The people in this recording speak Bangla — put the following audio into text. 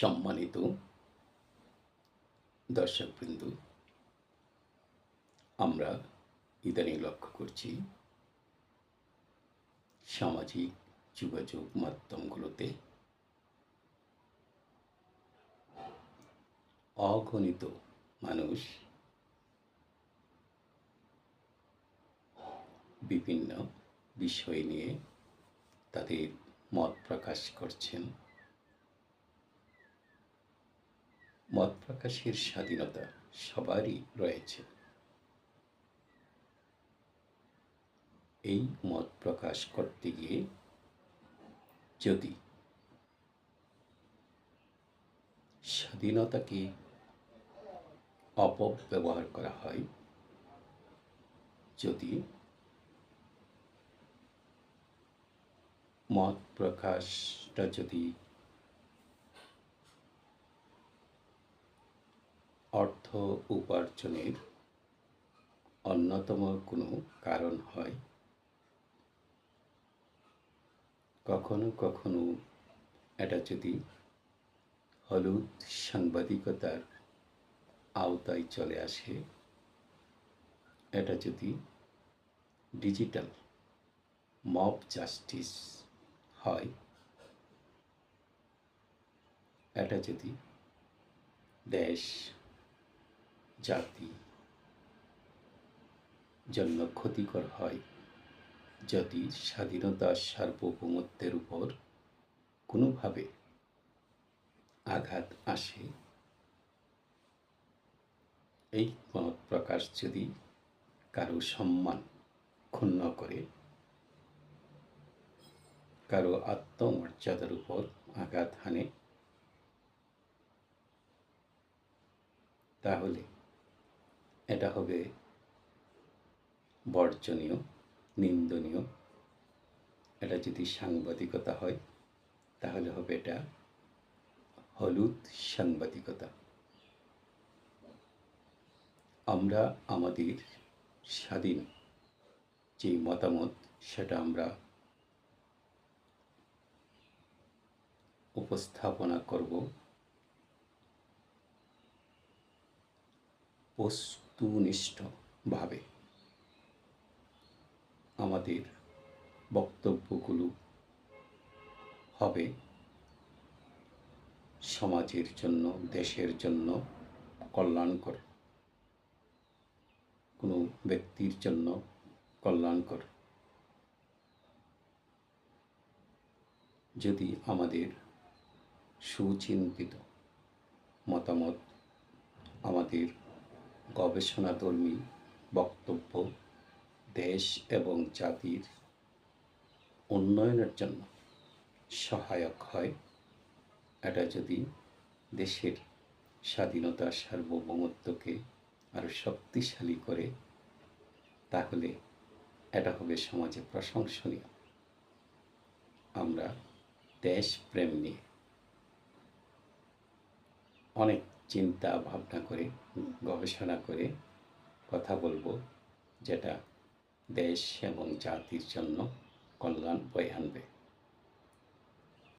সম্মানিত দর্শকবৃন্দ, আমরা ইদানিং লক্ষ্য করছি সামাজিক যোগাযোগ মাধ্যমগুলোতে অগণিত মানুষ বিভিন্ন বিষয় নিয়ে তাদের মত প্রকাশ করছেন। মত প্রকাশের স্বাধীনতা সবারই রয়েছে। এই মত প্রকাশ করতে গিয়ে যদি স্বাধীনতাকে অপব্যবহার করা হয়, যদি মত প্রকাশটা যদি অর্থ উপার্জনের অন্যতম কোনো কারণ হয়? কখনো কখনো এটা যদি হলুদ সাংবাদিকতার আওতায় চলে আসে, এটা যদি ডিজিটাল মব জাস্টিস হয়, এটা যদি দেশ জাতি। জন্য ক্ষতিকর হয় যদি স্বাধীনতা সার্বভৌমত্বের উপর কোনোভাবে আঘাত আসে। এই মত প্রকাশ যদি কারও সম্মান ক্ষুণ্ণ করে, কারও আত্মমর্যাদার উপর আঘাত হানে, তাহলে এটা হবে বর্জনীয়, নিন্দনীয়। এটা যদি সাংবাদিকতা হয়, তাহলে হবে এটা হলুদ সাংবাদিকতা। আমরা আমাদের স্বাধীন যে মতামত, সেটা আমরা উপস্থাপনা করব। বস্তুনিষ্ঠভাবে আমাদের বক্তব্যগুলো হবে সমাজের জন্য, দেশের জন্য কল্যাণকর। কোনো ব্যক্তির জন্য কল্যাণকর। যদি আমাদের সুচিন্তিত মতামত আমাদের গবেষণাধর্মী বক্তব্য দেশ এবং জাতির উন্নয়নের জন্য সহায়ক হয়। এটা যদি দেশের স্বাধীনতা সার্বভৌমত্বকে আরও শক্তিশালী করে, তাহলে এটা হবে সমাজে প্রশংসনীয়। আমরা দেশপ্রেম নিয়ে অনেক চিন্তা ভাবনা করে গবেষণা করে কথা বলব যেটা দেশ এবং জাতির জন্য কল্যাণ বয়ে আনবে।